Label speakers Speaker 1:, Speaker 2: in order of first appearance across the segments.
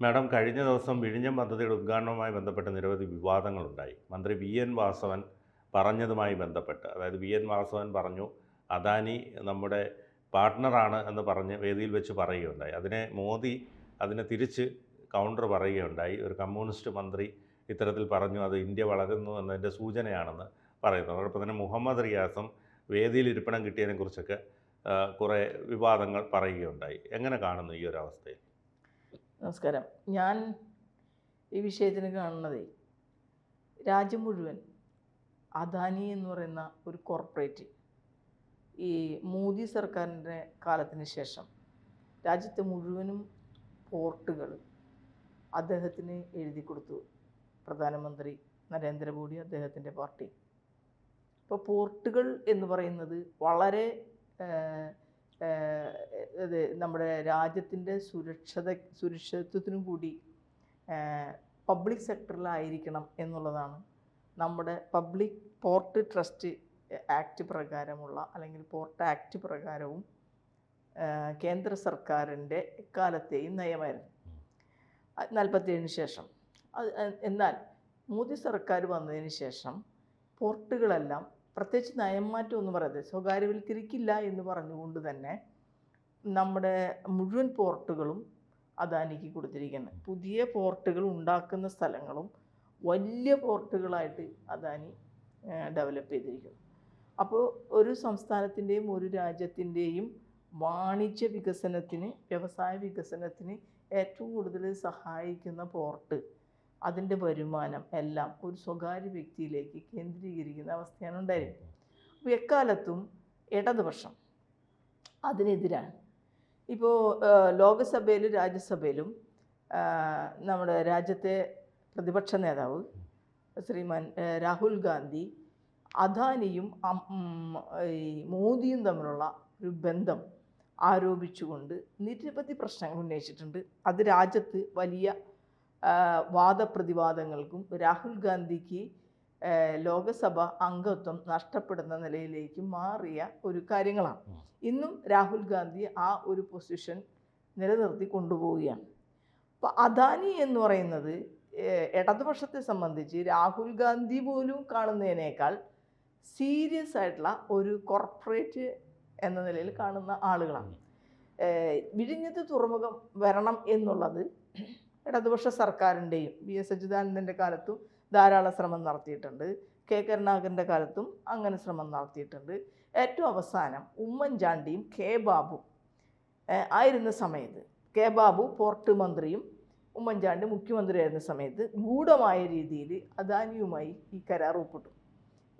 Speaker 1: Madam കഴിഞ്ഞ ദിവസം വിഴിഞ്ഞം പദ്ധതിയുടെ ഉദ്ഘാടനവുമായി ബന്ധപ്പെട്ട് നിരവധി വിവാദങ്ങളുണ്ടായി. മന്ത്രി വി. എൻ. വാസവൻ പറഞ്ഞതുമായി ബന്ധപ്പെട്ട്. അതായത് വി. എൻ. വാസവൻ പറഞ്ഞു അദാനി നമ്മുടെ പാർട്ട്ണറാണ് എന്ന് പറഞ്ഞ് വേദിയിൽ വെച്ച് പറയുകയുണ്ടായി. അതിനെ മോദി അതിനെ തിരിച്ച് കൗണ്ടർ പറയുകയുണ്ടായി. ഒരു കമ്മ്യൂണിസ്റ്റ് മന്ത്രി ഇത്തരത്തിൽ പറഞ്ഞു അത് ഇന്ത്യ വളരുന്നു എന്നതിന്റെ സൂചനയാണെന്ന് പറയുന്നു. അതോടൊപ്പം തന്നെ മുഹമ്മദ് റിയാസും വേദിയിൽ ഇരിപ്പിടം കിട്ടിയതിനെക്കുറിച്ചൊക്കെ കുറേ വിവാദങ്ങൾ പറയുകയുണ്ടായി. എങ്ങനെ കാണുന്നു ഈ ഒരു അവസ്ഥയിൽ?
Speaker 2: നമസ്കാരം. ഞാൻ ഈ വിഷയത്തിന് കാണുന്നതേ രാജ്യം മുഴുവൻ അദാനി എന്ന് പറയുന്ന ഒരു കോർപ്പറേറ്റ് ഈ മോദി സർക്കാരിന്റെ കാലത്തിന് ശേഷം രാജ്യത്തെ മുഴുവനും പോർട്ടുകൾ അദ്ദേഹത്തിന് എഴുതി കൊടുത്തു. പ്രധാനമന്ത്രി നരേന്ദ്രമോദി അദ്ദേഹത്തിന്റെ പാർട്ടി. ഇപ്പോൾ പോർട്ടുകൾ എന്ന് പറയുന്നത് വളരെ ഏഹ്, നമ്മുടെ രാജ്യത്തിന്റെ സുരക്ഷത സുരക്ഷിതത്വത്തിനും കൂടി പബ്ലിക് സെക്ടറിലായിരിക്കണം എന്നുള്ളതാണ്. നമ്മുടെ പബ്ലിക് പോർട്ട് ട്രസ്റ്റ് ആക്ട് പ്രകാരമുള്ള അല്ലെങ്കിൽ പോർട്ട് ആക്ട് പ്രകാരവും കേന്ദ്ര സർക്കാരിന്റെ എക്കാലത്തെയും നയമായിരുന്നു. നാൽപ്പത്തേഴിന് ശേഷം. അത് എന്നാൽ മോദി സർക്കാർ വന്നതിന് ശേഷം പോർട്ടുകളെല്ലാം പ്രത്യേകിച്ച് നയംമാറ്റം എന്ന് പറയുന്നത് സ്വകാര്യവൽക്കരിക്കില്ല എന്ന് പറഞ്ഞുകൊണ്ട് തന്നെ നമ്മുടെ മുഴുവൻ പോർട്ടുകളും അദാനിക്ക് കൊടുത്തിരിക്കുന്നത് പുതിയ പോർട്ടുകൾ ഉണ്ടാക്കുന്ന സ്ഥലങ്ങളും വലിയ പോർട്ടുകളായിട്ട് അദാനി ഡെവലപ്പ് ചെയ്തിരിക്കുന്നു. അപ്പോൾ ഒരു സംസ്ഥാനത്തിന്റെയും ഒരു രാജ്യത്തിന്റെയും വാണിജ്യ വികസനത്തിന് വ്യവസായ വികസനത്തിന് ഏറ്റവും കൂടുതൽ സഹായിക്കുന്ന പോർട്ട് അതിന്റെ വരുമാനം എല്ലാം ഒരു സ്വകാര്യ വ്യക്തിയിലേക്ക് കേന്ദ്രീകരിക്കുന്ന അവസ്ഥയാണ് ഉണ്ടായിരുന്നത് അപ്പോൾ എക്കാലത്തും ഇടതുപക്ഷം അതിനെതിരാണ്. ഇപ്പോൾ ലോകസഭയിലും രാജ്യസഭയിലും നമ്മുടെ രാജ്യത്തെ പ്രതിപക്ഷ നേതാവ് ശ്രീമാൻ രാഹുൽ ഗാന്ധി അദാനിയും ഈ മോദിയും തമ്മിലുള്ള ഒരു ബന്ധം ആരോപിച്ചുകൊണ്ട് നിരവധി പ്രശ്നങ്ങൾ ഉന്നയിച്ചിട്ടുണ്ട്. അത് രാജ്യത്ത് വലിയ വാദപ്രതിവാദങ്ങൾക്കും രാഹുൽ ഗാന്ധിക്ക് ലോകസഭ അംഗത്വം നഷ്ടപ്പെടുന്ന നിലയിലേക്ക് മാറിയ ഒരു കാര്യങ്ങളാണ്. ഇന്നും രാഹുൽ ഗാന്ധി ആ ഒരു പൊസിഷൻ നിലനിർത്തി കൊണ്ടുപോവുകയാണ്. അപ്പോൾ അദാനി എന്ന് പറയുന്നത് ഇടതുപക്ഷത്തെ സംബന്ധിച്ച് രാഹുൽ ഗാന്ധി പോലും കാണുന്നതിനേക്കാൾ സീരിയസ് ആയിട്ടുള്ള ഒരു കോർപ്പറേറ്റ് എന്ന നിലയിൽ കാണുന്ന ആളുകളാണ്. വിഴിഞ്ഞത്ത് തുറമുഖം വരണം എന്നുള്ളത് ഇടതുപക്ഷ സർക്കാരിന്റെയും വി എസ് അച്യുതാനന്ദന്റെ കാലത്തും ധാരാളം ശ്രമം നടത്തിയിട്ടുണ്ട്. കെ. കരുണാകരന്റെ കാലത്തും അങ്ങനെ ശ്രമം നടത്തിയിട്ടുണ്ട്. ഏറ്റവും അവസാനം ഉമ്മൻചാണ്ടിയും കെ. ബാബു ആയിരുന്ന സമയത്ത് കെ. ബാബു പോർട്ട് മന്ത്രിയും ഉമ്മൻചാണ്ടി മുഖ്യമന്ത്രിയായിരുന്ന സമയത്ത് ഗൂഢമായ രീതിയിൽ അദാനിയുമായി ഈ കരാർ ഒപ്പിട്ടു.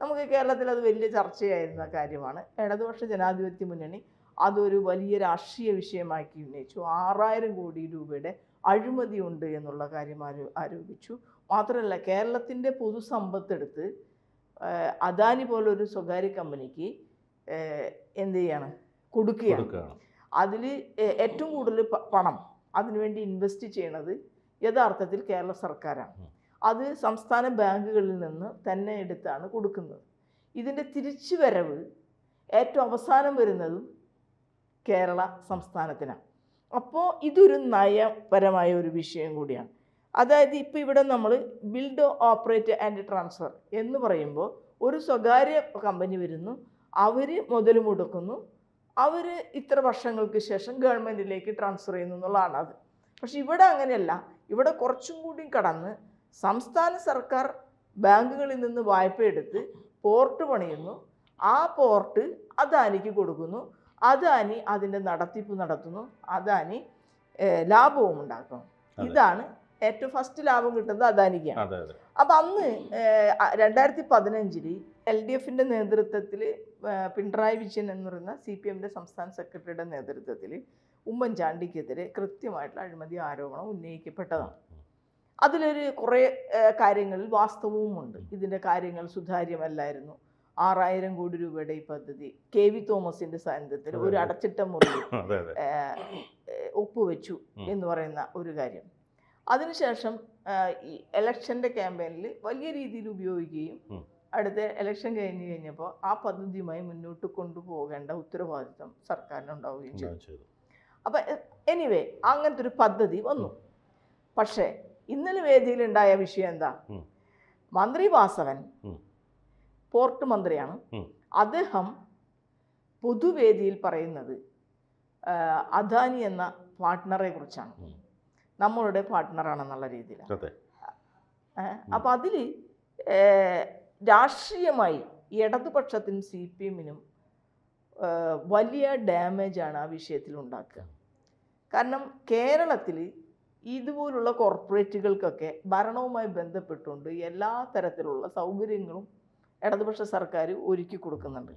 Speaker 2: നമുക്ക് കേരളത്തിൽ അത് വലിയ ചർച്ചയായിരുന്ന കാര്യമാണ്. ഇടതുപക്ഷ ജനാധിപത്യ മുന്നണി അതൊരു വലിയ രാഷ്ട്രീയ വിഷയമാക്കി ഉന്നയിച്ചു. ആറായിരം കോടി രൂപയുടെ അഴിമതി ഉണ്ട് എന്നുള്ള കാര്യം ആരോ ആരോപിച്ചു. മാത്രമല്ല കേരളത്തിന്റെ പൊതുസമ്പത്തെടുത്ത് അദാനി പോലൊരു സ്വകാര്യ കമ്പനിക്ക് എന്ത് ചെയ്യാണ്? കൊടുക്കുകയാണ്. അതിൽ ഏറ്റവും കൂടുതൽ പണം അതിനുവേണ്ടി ഇൻവെസ്റ്റ് ചെയ്യണത് യഥാർത്ഥത്തിൽ കേരള സർക്കാരാണ്. അത് സംസ്ഥാന ബാങ്കുകളിൽ നിന്ന് തന്നെ എടുത്താണ് കൊടുക്കുന്നത്. ഇതിന്റെ തിരിച്ചുവരവ് ഏറ്റവും അവസാനം വരുന്നതും കേരള സംസ്ഥാനത്തിനാണ്. അപ്പോൾ ഇതൊരു നയപരമായ ഒരു വിഷയം കൂടിയാണ്. അതായത് ഇപ്പോൾ ഇവിടെ നമ്മൾ ബിൽഡ് ഓപ്പറേറ്റ് ആൻഡ് ട്രാൻസ്ഫർ എന്ന് പറയുമ്പോൾ ഒരു സ്വകാര്യ കമ്പനി വരുന്നു അവർ മുതൽ മുടക്കുന്നു അവർ ഇത്ര വർഷങ്ങൾക്ക് ശേഷം ഗവൺമെന്റിലേക്ക് ട്രാൻസ്ഫർ ചെയ്യുന്നു എന്നുള്ളതാണ് അത്. പക്ഷെ ഇവിടെ അങ്ങനെയല്ല. ഇവിടെ കുറച്ചും കൂടി കടന്ന് സംസ്ഥാന സർക്കാർ ബാങ്കുകളിൽ നിന്ന് വായ്പ എടുത്ത് പോർട്ട് പണിയുന്നു. ആ പോർട്ട് അദാനിക്ക് കൊടുക്കുന്നു. അദാനി അതിന്റെ നടത്തിപ്പ് നടത്തുന്നു അദാനി ലാഭവും ഉണ്ടാക്കുന്നു. ഇതാണ് ഏറ്റവും ഫസ്റ്റ് ലാഭം കിട്ടുന്നത് അദാനിക്കാണ് അപ്പം അന്ന് രണ്ടായിരത്തി പതിനഞ്ചിൽ എൽ ഡി എഫിന്റെ നേതൃത്വത്തിൽ പിണറായി വിജയൻ എന്ന് പറയുന്ന സി പി എമ്മിന്റെ സംസ്ഥാന സെക്രട്ടറിയുടെ നേതൃത്വത്തിൽ ഉമ്മൻചാണ്ടിക്കെതിരെ കൃത്യമായിട്ടുള്ള അഴിമതി ആരോപണം ഉന്നയിക്കപ്പെട്ടതാണ്. അതിലൊരു കുറേ കാര്യങ്ങളിൽ വാസ്തവവുമുണ്ട്. ഇതിന്റെ കാര്യങ്ങൾ സുതാര്യമല്ലായിരുന്നു. ആറായിരം കോടി രൂപയുടെ ഈ പദ്ധതി കെ വി തോമസിന്റെ സാന്നിധ്യത്തിൽ ഒരു അടച്ചിട്ട മുറി ഒപ്പുവെച്ചു എന്ന് പറയുന്ന ഒരു കാര്യം. അതിനുശേഷം ഈ ഇലക്ഷന്റെ ക്യാമ്പയിനിൽ വലിയ രീതിയിൽ ഉപയോഗിക്കുകയും. അടുത്ത ഇലക്ഷൻ കഴിഞ്ഞു കഴിഞ്ഞപ്പോൾ ആ പദ്ധതിയുമായി മുന്നോട്ട് കൊണ്ടുപോകേണ്ട ഉത്തരവാദിത്വം സർക്കാരിനുണ്ടാവുകയും ചെയ്തു. അപ്പം എനിവേ അങ്ങനത്തെ ഒരു പദ്ധതി വന്നു. പക്ഷേ ഇന്നലെ വേദിയിലുണ്ടായ വിഷയം എന്താ? മന്ത്രി വാസവൻ. പോർട്ട് മന്ത്രിയാണ്. അദ്ദേഹം പൊതുവേദിയിൽ പറയുന്നത് അദാനി എന്ന പാർട്ട്ണറെ കുറിച്ചാണ്. നമ്മളുടെ പാർട്ട്ണറാണെന്നുള്ള രീതിയിലാണ്. അപ്പം അതിൽ രാഷ്ട്രീയമായി ഇടതുപക്ഷത്തിനും സി പി എമ്മിനും വലിയ ഡാമേജാണ് ആ വിഷയത്തിൽ ഉണ്ടാക്കുക. കാരണം കേരളത്തിൽ ഇതുപോലുള്ള കോർപ്പറേറ്റുകൾക്കൊക്കെ ഭരണവുമായി ബന്ധപ്പെട്ടുകൊണ്ട് എല്ലാ തരത്തിലുള്ള സൗകര്യങ്ങളും ഇടതുപക്ഷ സർക്കാർ ഒരുക്കി കൊടുക്കുന്നുണ്ട്.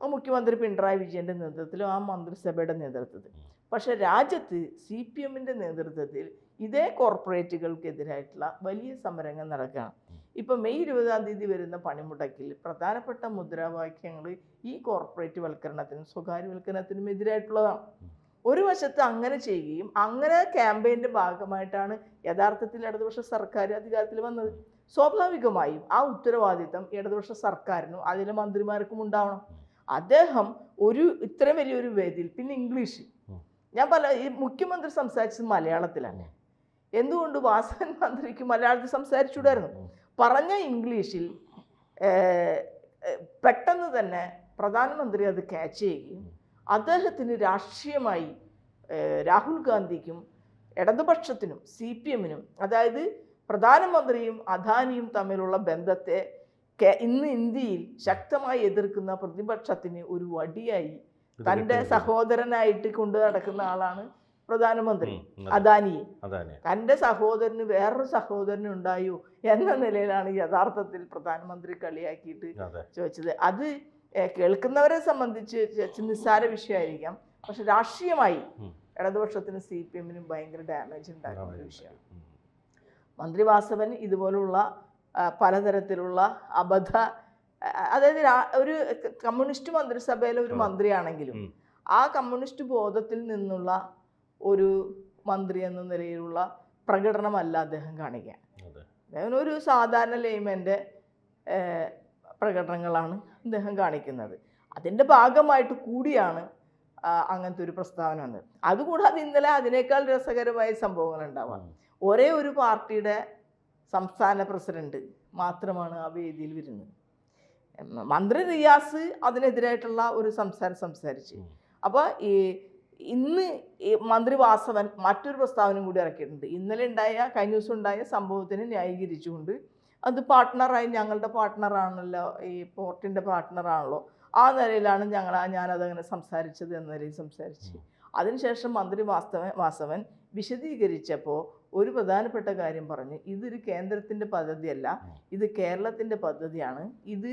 Speaker 2: ആ മുഖ്യമന്ത്രി പിണറായി വിജയന്റെ നേതൃത്വത്തിലും ആ മന്ത്രിസഭയുടെ നേതൃത്വത്തിൽ പക്ഷേ രാജ്യത്ത് സി പി എമ്മിന്റെ നേതൃത്വത്തിൽ ഇതേ കോർപ്പറേറ്റുകൾക്കെതിരായിട്ടുള്ള വലിയ സമരങ്ങൾ നടക്കുകയാണ്. ഇപ്പം മെയ് ഇരുപതാം തീയതി വരുന്ന പണിമുടക്കിൽ പ്രധാനപ്പെട്ട മുദ്രാവാക്യങ്ങൾ ഈ കോർപ്പറേറ്റ് വൽക്കരണത്തിനും സ്വകാര്യവൽക്കരണത്തിനും എതിരായിട്ടുള്ളതാണ്. ഒരു വശത്ത് അങ്ങനെ ചെയ്യുകയും അങ്ങനെ ക്യാമ്പയിന്റെ ഭാഗമായിട്ടാണ് യഥാർത്ഥത്തിൽ ഇടതുപക്ഷ സർക്കാർ അധികാരത്തിൽ വന്നത്. സ്വാഭാവികമായും ആ ഉത്തരവാദിത്തം ഇടതുപക്ഷ സർക്കാരിനും അതിലെ മന്ത്രിമാർക്കും ഉണ്ടാവണം. അദ്ദേഹം ഒരു ഇത്രയും വലിയൊരു വേദിയിൽ പിന്നെ ഇംഗ്ലീഷ്. ഞാൻ പല ഈ മുഖ്യമന്ത്രി സംസാരിച്ചത് മലയാളത്തിലാണ്. എന്തുകൊണ്ട് വാസൻ മന്ത്രിക്ക് മലയാളത്തിൽ സംസാരിച്ചുകൂടായിരുന്നു?
Speaker 1: ഉം.
Speaker 2: പറഞ്ഞ ഇംഗ്ലീഷിൽ പെട്ടെന്ന് തന്നെ പ്രധാനമന്ത്രി അത് ക്യാച്ച് ചെയ്യുകയും അദ്ദേഹത്തിന് രാഷ്ട്രീയമായി രാഹുൽ ഗാന്ധിക്കും ഇടതുപക്ഷത്തിനും സി പി എമ്മിനും അതായത് പ്രധാനമന്ത്രിയും അദാനിയും തമ്മിലുള്ള ബന്ധത്തെ ഇന്ന് ഇന്ത്യയിൽ ശക്തമായി എതിർക്കുന്ന പ്രതിപക്ഷത്തിന് ഒരു വടിയായി
Speaker 1: തന്റെ
Speaker 2: സഹോദരനായിട്ട് കൊണ്ടു നടക്കുന്ന ആളാണ് പ്രധാനമന്ത്രി. അദാനിയെ തന്റെ സഹോദരന് വേറൊരു സഹോദരൻ ഉണ്ടായോ എന്ന നിലയിലാണ് യഥാർത്ഥത്തിൽ പ്രധാനമന്ത്രി കളിയാക്കിയിട്ട് ചോദിച്ചത്. അത് കേൾക്കുന്നവരെ സംബന്ധിച്ച് നിസ്സാര വിഷയമായിരിക്കാം. പക്ഷെ രാഷ്ട്രീയമായി. ഇടതുപക്ഷത്തിന് സി പി എമ്മിനും ഭയങ്കര ഡാമേജ് ഉണ്ടാക്കുന്ന ഒരു വിഷയമാണ് മന്ത്രി വാസവൻ ഇതുപോലുള്ള പലതരത്തിലുള്ള അബദ്ധ അതായത് ഒരു കമ്മ്യൂണിസ്റ്റ് മന്ത്രിസഭയിലെ ഒരു. മന്ത്രിയാണെങ്കിലും ആ കമ്മ്യൂണിസ്റ്റ് ബോധത്തിൽ നിന്നുള്ള ഒരു മന്ത്രി എന്ന നിലയിലുള്ള പ്രകടനമല്ല അദ്ദേഹം കാണിക്കുക. അദ്ദേഹം ഒരു സാധാരണ ലൈമന്റെ പ്രകടനങ്ങളാണ്. അദ്ദേഹം കാണിക്കുന്നത്. അതിന്റെ ഭാഗമായിട്ട് കൂടിയാണ് അങ്ങനത്തെ ഒരു പ്രസ്താവന വന്നത്. അതുകൂടാതെ ഇന്നലെ അതിനേക്കാൾ രസകരമായ സംഭവങ്ങൾ ഉണ്ടാവാം ഒരേ ഒരു പാർട്ടിയുടെ സംസ്ഥാന പ്രസിഡന്റ് മാത്രമാണ് ആ വേദിയിൽ വരുന്നത്. മന്ത്രി റിയാസ് അതിനെതിരായിട്ടുള്ള ഒരു സംസാരം സംസാരിച്ചു. അപ്പോൾ ഈ ഇന്ന് ഈ മന്ത്രി വാസവൻ മറ്റൊരു പ്രസ്താവനയും കൂടി ഇറക്കിയിട്ടുണ്ട്. ഇന്നലെ ഉണ്ടായ കഴിഞ്ഞ ദിവസം ഉണ്ടായ സംഭവത്തിനെ ന്യായീകരിച്ചുകൊണ്ട് അത് പാർട്ട്ണറായി ഞങ്ങളുടെ പാർട്ട്ണറാണല്ലോ ഈ പോർട്ടിന്റെ പാർട്ട്ണറാണല്ലോ ആ നിലയിലാണ് ഞങ്ങൾ ഞാനതങ്ങനെ സംസാരിച്ചത് എന്ന നിലയിൽ സംസാരിച്ചു അതിനുശേഷം മന്ത്രി വാസ്തവൻ വാസവൻ വിശദീകരിച്ചപ്പോൾ ഒരു പ്രധാനപ്പെട്ട കാര്യം പറഞ്ഞു ഇതൊരു കേന്ദ്രത്തിന്റെ പദ്ധതിയല്ല ഇത് കേരളത്തിന്റെ പദ്ധതിയാണ്. ഇത്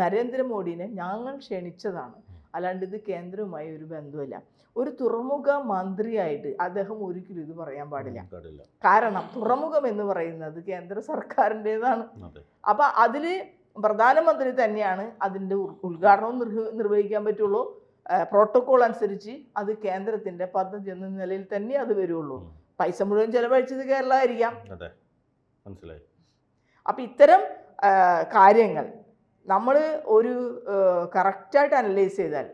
Speaker 2: നരേന്ദ്രമോദിനെ ഞങ്ങൾ ക്ഷണിച്ചതാണ്. അല്ലാണ്ട് ഇത് കേന്ദ്രവുമായി ഒരു ബന്ധമില്ല ഒരു തുറമുഖ മന്ത്രിയായിട്ട് അദ്ദേഹം ഒരിക്കലും ഇത് പറയാൻ പാടില്ല. കാരണം തുറമുഖം എന്ന് പറയുന്നത് കേന്ദ്ര
Speaker 1: സർക്കാരിന്റെതാണ്.
Speaker 2: അപ്പം അതിൽ പ്രധാനമന്ത്രി തന്നെയാണ് അതിന്റെ ഉദ്ഘാടനവും നിർവഹിക്കാൻ പറ്റുള്ളൂ. പ്രോട്ടോകോൾ അനുസരിച്ച് അത് കേന്ദ്രത്തിന്റെ പദ്ധതി എന്ന നിലയിൽ തന്നെ അത് വരുള്ളൂ. പൈസ മുഴുവൻ ചെലവഴിച്ചത് കേരളമായിരിക്കാം.
Speaker 1: മനസ്സിലായി.
Speaker 2: അപ്പം ഇത്തരം കാര്യങ്ങൾ നമ്മൾ ഒരു കറക്റ്റായിട്ട് അനലൈസ് ചെയ്താൽ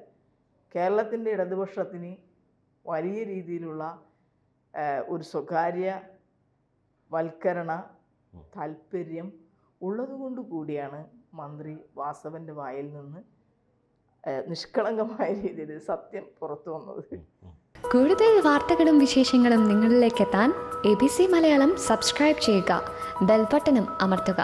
Speaker 2: കേരളത്തിന്റെ ഇടതുപക്ഷത്തിന് വലിയ രീതിയിലുള്ള ഒരു സ്വകാര്യ വൽക്കരണ. താല്പര്യം ഉള്ളതുകൊണ്ട് കൂടിയാണ് മന്ത്രി വാസവന്റെ വായിൽ നിന്ന് നിഷ്കളങ്കമായ രീതിയിൽ സത്യം പുറത്തു വന്നത്.
Speaker 3: കൂടുതൽ വാർത്തകളും വിശേഷങ്ങളും നിങ്ങളിലേക്ക് എത്താൻ A B C Malayalam subscribe ചെയ്യുക ബെൽബട്ടനും അമർത്തുക